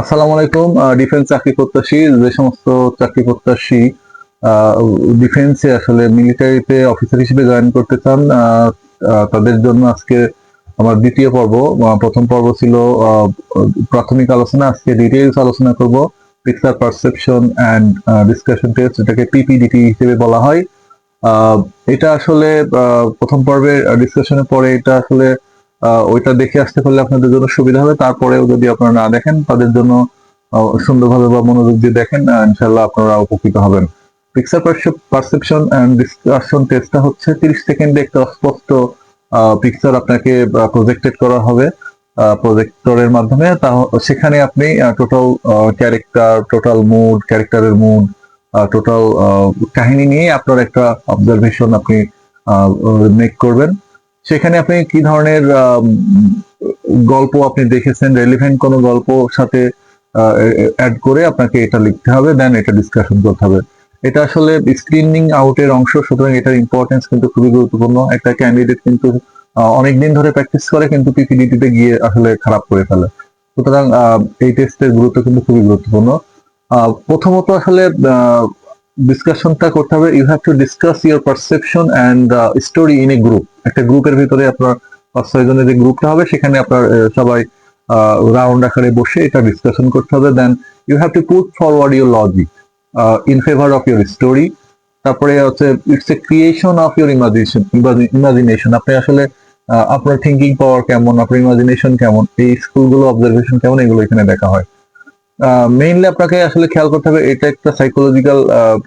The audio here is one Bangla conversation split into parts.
আসসালামু আলাইকুম ডিফেন্স চাকরি প্রত্যাশী, যে সমস্ত চাকরি প্রত্যাশী ডিফেন্সে আসলে মিলিটারিতে অফিসার হিসেবে জয়েন করতে চান তাদের জন্য আজকে আমার দ্বিতীয় পর্ব। প্রথম পর্ব ছিল প্রাথমিক আলোচনা, আজকে ডিটেইলস আলোচনা করব picture perception and discussion test এটাকে পিপিডিটি হিসেবে বলা হয়। এটা আসলে প্রথম পর্বের ডিসকাশনের পরে এটা আসলে ওইটা দেখে আসতে পারলে আপনাদের জন্য সুবিধা হবে। তারপরেও যদি আপনারা না দেখেন, তাদের জন্য সুন্দরভাবে বা মনোযোগ দিয়ে দেখেন ইনশাল্লাহ আপনারা উপকৃত হবেন। পিকচার পারসেপশন অ্যান্ড ডিসকাশন টেস্টটা হচ্ছে তিরিশ সেকেন্ডে একটা অস্পষ্ট পিকচার আপনাকে প্রজেক্টেড করা হবে প্রজেক্টরের মাধ্যমে। তা সেখানে আপনি টোটাল ক্যারেক্টার টোটাল মুড ক্যারেক্টারের মুড টোটাল কাহিনী নিয়ে আপনার একটা অবজারভেশন আপনি মেক করবেন। সেখানে আপনি কি ধরনের গল্প আপনি দেখেছেন? রেলিভেন্ট কোনো গল্প সাথে অ্যাড করে আপনাকে এটা লিখতে হবে দেন এটা ডিসকাশন করতে হবে। এটা আসলে স্ক্রিনিং আউটের অংশ, সুতরাং এটার ইম্পর্টেন্স কিন্তু খুবই গুরুত্বপূর্ণ। একটা ক্যান্ডিডেট কিন্তু অনেক দিন ধরে প্র্যাকটিস করে, কিন্তু পিপিডিটিতে গিয়ে আসলে খারাপ করে ফেলে। সুতরাং এই টেস্টের গুরুত্ব কিন্তু খুবই গুরুত্বপূর্ণ। প্রথমত আসলে ডিসকাশনটা করতে হবে। You have to discuss your perception and story in a group একটা গ্রুপের ভিতরে আপনার পাঁচ, ছয় জনের যে গ্রুপটা হবে, সেখানে আপনার সবাই রাউন্ড আকারে বসে এটা ডিসকাশন করতে হবে। Then you have to put forward your logic in favour of your story তারপরে হচ্ছে it's a creation of your imagination imagination আপনি আসলে আপনার থিঙ্কিং পাওয়ার কেমন, আপনার ইমাজিনেশন কেমন, এই স্কুলগুলো অবজারভেশন কেমন, এগুলো এখানে দেখা হয়। মেইনলি আপনাকে আসলে খেয়াল করতে হবে, এটা একটা সাইকোলজিক্যাল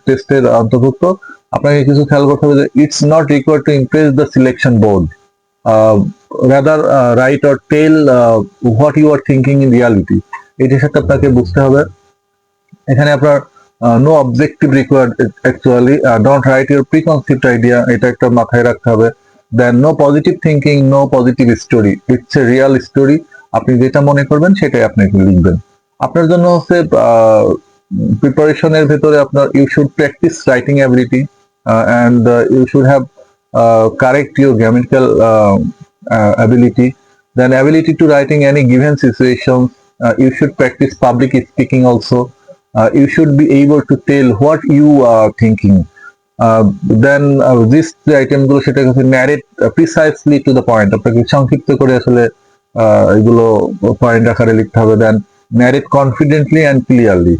টেস্টের অন্তর্ভুক্ত। আপনাকে কিছু খেয়াল করতে হবে যে it's not required to impress the selection board rather write or tell what you are thinking in reality এটির সাথে আপনাকে বুঝতে হবে। এখানে আপনার no objective required actually don't write your preconceived idea এটা একটা মাথায় রাখতে হবে। Then no positive thinking no positive story it's a real story আপনি যেটা মনে করবেন, সেটাই আপনি লিখবেন। আপনার জন্য হচ্ছে প্রিপারেশনের ভেতরে আপনার you should practice writing ability and you should have correct your grammatical ability then ability to writing any given situation you should practice public speaking also you should be able to tell what you are thinking then this আইটেমগুলো সেটা হচ্ছে merit precisely to the point আপনাকে সংক্ষিপ্ত করে আসলে এগুলো পয়েন্ট আকারে লিখতে হবে. দেন narrate confidently and clearly.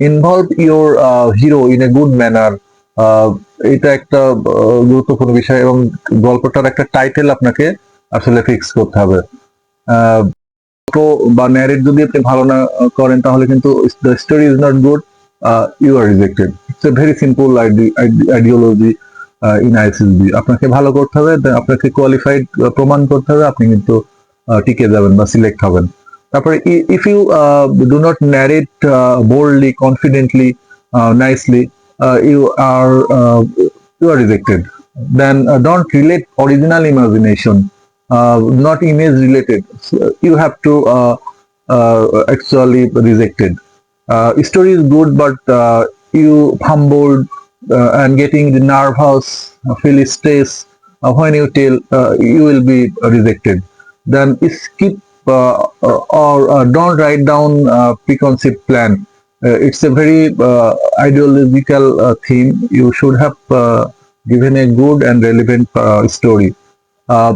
Involve your uh, hero in a good manner. আহ, এটা একটা গুরুত্বপূর্ণ বিষয় এবং গল্পটার একটা টাইটেল আপনাকে আসলে ফিক্স করতে হবে। তো বা ন্যারেট যদি আপনি ভালো না করেন তাহলে কিন্তু the story is not good you are rejected it's a very simple ideology in ISSB আপনাকে ভালো করতে হবে আপনাকে কোয়ালিফাইড প্রমাণ করতে হবে আপনি কিন্তু টিকে যাবেন বা সিলেক্ট হবেন। তারপরে if you do not narrate boldly confidently nicely you are you are rejected then don't relate original imagination uh, not image related so you have to uh, uh, actually rejected uh, story is good but uh, you humbled uh, and getting the nervous uh, feel stress uh, when you tell uh, you will be rejected then skip uh, or uh, don't write down uh, preconceived plan. Uh, it's a very uh, ideological uh, theme. You should have uh, given a good and relevant uh, story. Uh,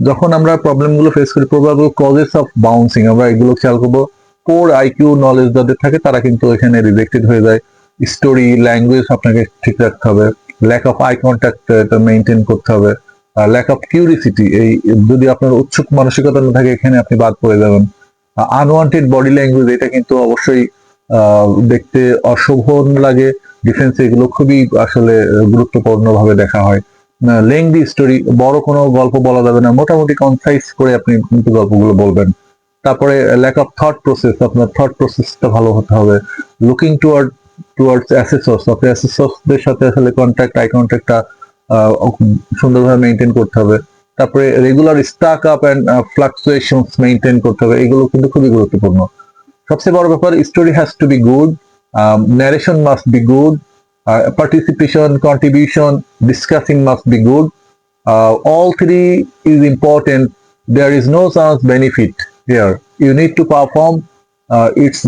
যখন আমরা প্রবলেমগুলো ফেস করি প্রবাবল কজেস অফ বাউন্সিং আমরা এগুলো খেয়াল করব। কোর আইকিউ নলেজ যাদের থাকে তারা কিন্তু এখানে রিজেক্টেড হয়ে যায়। স্টোরি ল্যাঙ্গুয়েজ আপনাকে ঠিক রাখতে হবে। Lack of eye contact maintain করতে হবে। ল্যাক অফ কিউরিসিটি এই যদি আপনার উৎসুক মানসিকতা না থাকে, এখানে আপনি বাদ পড়ে যাবেন। আনওয়ান্টেড বডি ল্যাঙ্গুয়েজ এটা কিন্তু অবশ্যই দেখতে অশোভন লাগে। ডিফেন্সে এগুলো খুবই আসলে গুরুত্বপূর্ণ ভাবে দেখা হয়। লেংদি স্টোরি বড় কোনো গল্প বলা যাবে না। মোটামুটি কনসাইজ করে আপনি কিন্তু গল্পগুলো বলবেন। তারপরে ল্যাক অফ থট প্রসেস আপনার থট প্রসেসটা ভালো হতে হবে। লুকিং টুয়ার্ড টুয়ার্ডস অ্যাসেসর্স আপনি অ্যাসেসর্সদের সাথে আসলে কন্ট্যাক্ট আই কন্ট্যাক্টটা সুন্দরভাবে মেনটেন করতে হবে তারপরে regular stuck up and fluctuations maintain করতে হবে এগুলো কিন্তু খুবই গুরুত্বপূর্ণ সবচেয়ে বড় ব্যাপার story has to be good narration must be good uh, participation, contribution, discussing must be good. Uh, all three is important. There is no chance benefit here. You need to perform uh, it's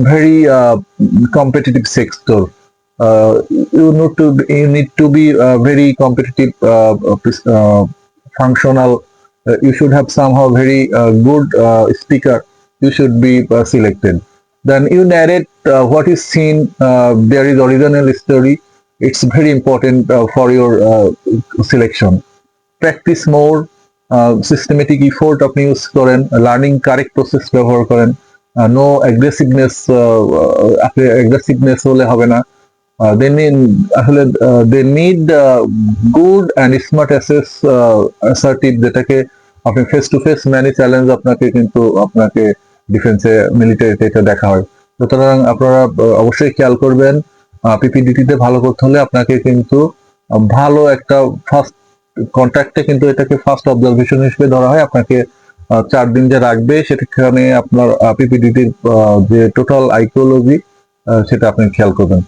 uh. Uh, you need to you need to be uh, very competitive, uh, uh, functional. Uh, you should have somehow very uh, good uh, speaker. You should be uh, selected. Then you narrate uh, what is seen. Uh, there is original story. It's very important uh, for your uh, selection. Practice more. Systematic effort আপনি ইউজ করেন লার্নিং কারেক্ট প্রসেস ব্যবহার করেন নো অ্যাগ্রেসিভনেস অ্যাগ্রেসিভনেস হলে হবে না দে নিড আসলে they need good and smart assess assertive যেটাকে আপনি face to face many challenge আপনাকে কিন্তু আপনাকে ডিফেন্সে মিলিটারিতে এটা দেখা হয়। সুতরাং আপনারা অবশ্যই খেয়াল করবেন পিপিডিটিতে ভালো করতে হলে আপনাকে কিন্তু ভালো একটা ফার্স্ট কন্ট্রাক্টে কিন্তু এটাকে ফার্স্ট অবজারভেশন হিসেবে ধরা হয়। আপনাকে চার দিন যে রাখবে, সেখানে আপনার পিপিডিটির যে টোটাল আইকোলজি সেটা আপনি খেয়াল করবেন।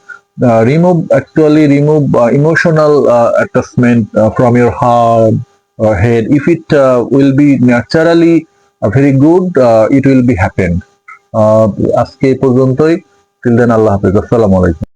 Remove actually remove emotional attachment from your heart head if it will be naturally very good it will be happen আজকে এই পর্যন্তই। টিল দেন আল্লাহ হাফিজ। আসসালামু আলাইকুম।